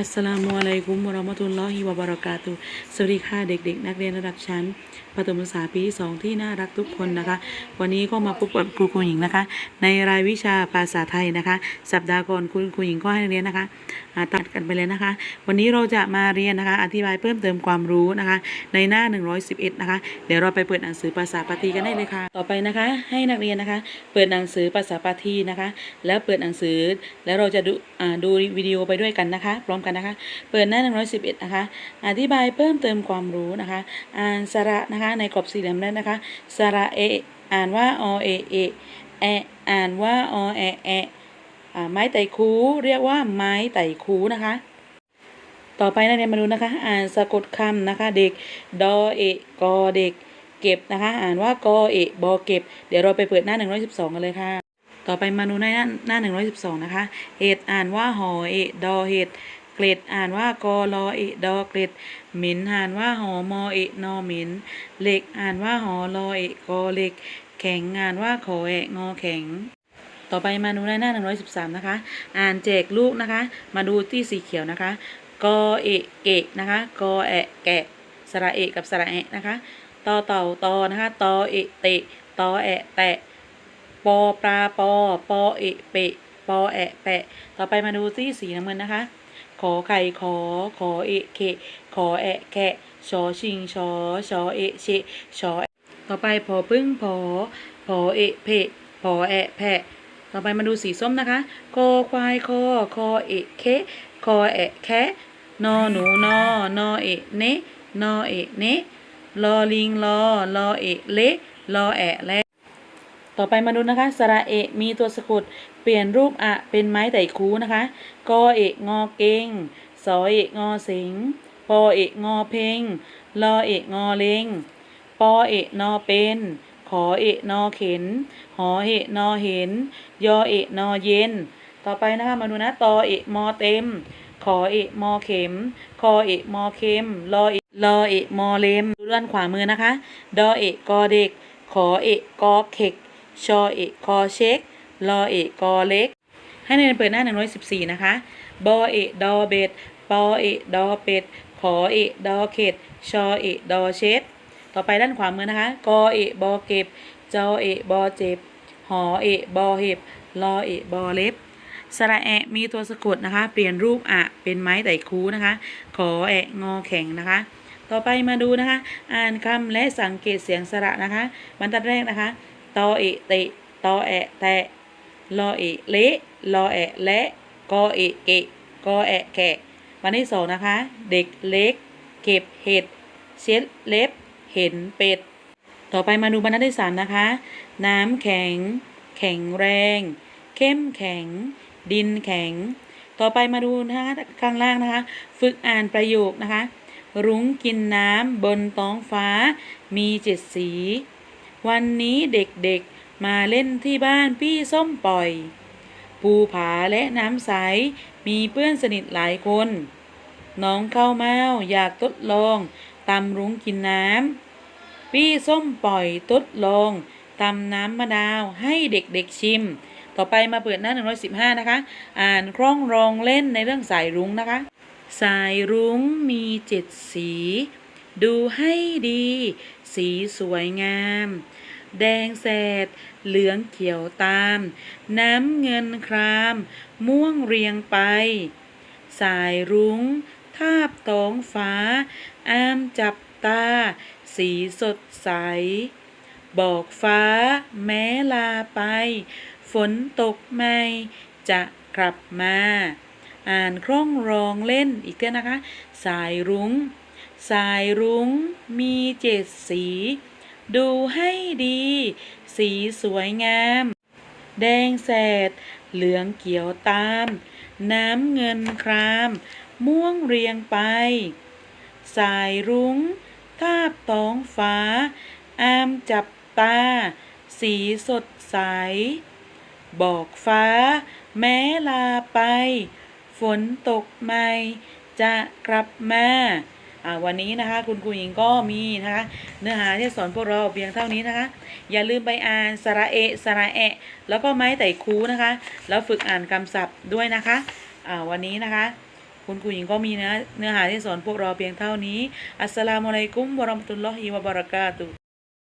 อัสสลามุอะลัยกุมวะราะมะตุลลอฮิวะบะเราะกาตุสวัสดีค่ะเด็ก ๆ นักเรียนระดับชั้นประถมศึกษาปีที่สองที่น่ารักทุกคนนะคะ วันนี้ก็มาพบกับครูครูหญิงนะคะ ในรายวิชาภาษาไทยนะคะ สัปดาห์ก่อนคุณครูหญิงก็ให้เรียนนะคะตัดกันไปเลยนะคะ วันนี้เราจะมาเรียนนะคะ อธิบายเพิ่มเติมความรู้นะคะ ในหน้า 111 นะคะ เดี๋ยวเราไปเปิดหนังสือภาษาปาฏีกันได้เลยค่ะ ต่อไปนะคะ ให้นักเรียนนะคะ เปิดหนังสือภาษาปาฏีนะคะ แล้วเปิดหนังสือแล้วเราจะดูดูวิดีโอไปด้วยกันนะคะ พร้อมกันนะคะ เปิดหน้า 111 นะคะ อธิบายเพิ่มเติมความรู้นะคะ อ่านสระนะคะในกรอบสี่เหลี่ยมนั้นนะคะ สระเอ อ่านว่าอเอเอแออ่านว่าอแอแออไม้ไต่คูเรียกว่าไม้ไต่คูนะคะ ต่อไปนักเรียนมาดูนะคะ อ่านสะกดคำนะคะ เด็ก ดอเอกกอเด็ก เก็บนะคะ อ่านว่ากอเอบอเก็บ เดี๋ยวเราไปเปิดหน้า 112 กันเลยค่ะ ต่อไปมาดูในหน้าหน้า 112 นะคะ เห็ดอ่านว่าหอเอดอเห็ด เกล็ดอ่านว่ากอลอเอดอเกล็ดหมินอ่านว่าหอมอเอนอหมินเหล็กอ่านว่าหอลอเอกอเหล็ก แข็งอ่านว่าขอเองอแข็งต่อไปมาดูในหน้า 113 นะคะ อ่านแจกลูกนะคะ มาดูที่สีเขียวนะคะ กอเอะเกะนะคะ กอแอะแกะ สระเอะกับสระแอะนะคะ ตอเต่าตอนะคะ ตอเอะเตะ ตอแอะแตะ ปอปลาปอ ปอเอะเปะ ปอแอะแปะ ต่อไปมาดูที่สีน้ำเงินนะคะ ขอไข่ขอ ขอเอะเขะขอแอะแกะชอชิงชอชอเอะเชะชอต่อไปพอพึ่งพอพอเอะเพะพอแอะแพะต่อไปมาดูสีส้มนะคะคอควายคอคอเอะเคะคอแอะแคะนอหนูนอนอเอะเนะนอเอะเนะลอลิงลอลอเอะเละลอแอะและ ต่อไปมาดูนะคะสระเอะมีตัวสะกดเปลี่ยนรูปอะเป็นไม้ไต่คูนะคะกอเอะงอเก่งสอเอะงอสิงปอเอะงอเพ่งลอเอะงอเลงปอเอะนอเป็นขอเอะนอเข็น หอเอะนอเห็น ยอเอะนอเย็น ต่อไปนะคะมาดูนะตอเอะมอเต็ม ขอเอะมอเข็ม คอเอะมอเข็ม ลอเอะลอเอะมอเลมดูด้านขวามือนะคะ ดอเอะกอเด็ก ขอเอะกอเข็ก ชอเอกคอเช็คลอเอกกอเล็ก ให้ในเปิดหน้า114นะคะบอเอกดอเบ็ดปอเอกดอเป็ดขอเอกดอเข็ดชอเอกดอเช็ดต่อไปด้านขวามือนะคะกอเอกบอเก็บจอเอกบอเจ็บหอเอกบอเห็บลอเอกบอเล็บสระแอะมีตัวสะกดนะคะ เปลี่ยนรูปอะเป็นไม้ไต่คูนะคะ ขอแอะงอแข็งนะคะ ต่อไปมาดูนะคะ อ่านคำและสังเกตเสียงสระนะคะ บรรทัดแรกนะคะ ตอเอะเตะตอแอะแตะลอเอเละลอแอะและกอเอเกะกอแอะแกะวันที่สองนะคะ เด็กเล็ก เก็บเห็ด เช็ดเล็บ เห็นเป็ด ต่อไปมาดูบรรทัดที่สามนะคะ น้ำแข็ง แข็งแรง เข้มแข็ง ดินแข็ง ต่อไปมาดูนะคะข้างล่างนะคะ ฝึกอ่านประโยคนะคะ รุ้งกินน้ำบนท้องฟ้า มีเจ็ดสี วันนี้เด็กๆมาเล่นที่บ้านพี่ส้มปล่อย ภูผาและน้ำใส มีเพื่อนสนิทหลายคน น้องข้าวเมาอยากทดลองตำรุ้งกินน้ำ พี่ส้มปล่อยทดลองตำน้ำมะนาวให้เด็กๆชิม ต่อไปมาเปิดหน้า 115 นะคะ อ่านคล่องรองเล่นในเรื่องสายรุ้งนะคะ สายรุ้งมีเจ็ดสี ดูให้ดี สีสวยงาม แดงแสด เหลืองเขียวตาม น้ำเงินคราม ม่วงเรียงไป สายรุ้ง ทาบท้องฟ้า อามจับตา สีสดใส บอกฟ้า แม้ลาไป ฝนตกไม่ จะกลับมา อ่านคล่องรองเล่นอีกเท่านะคะ สายรุง้ง สายรุ้งมีเจ็ดสี ดูให้ดี สีสวยงาม แดงแสด เหลืองเขียวตาม น้ำเงินคราม ม่วงเรียงไป สายรุง้งทาบท้องฟ้า อามจับตา สีสดใส บอกฟ้า แม้ลาไป ฝนตกไม่ จะกลับมา วันนี้นะคะคุณครูหญิงก็มีนะคะเนื้อหาที่สอนพวกเราเพียงเท่านี้นะคะ อย่าลืมไปอ่านสระเอะสระแอะแล้วก็ไม้ไต่คูนะคะ แล้วฝึกอ่านคำศัพท์ด้วยนะคะวันนี้นะคะ คุณครูหญิงก็มีเนื้อเนื้อหาที่สอนพวกเราเพียงเท่านี้ อัสสลามุอะลัยกุมวะราะมะตุลลอฮิวะบะเราะกาตุ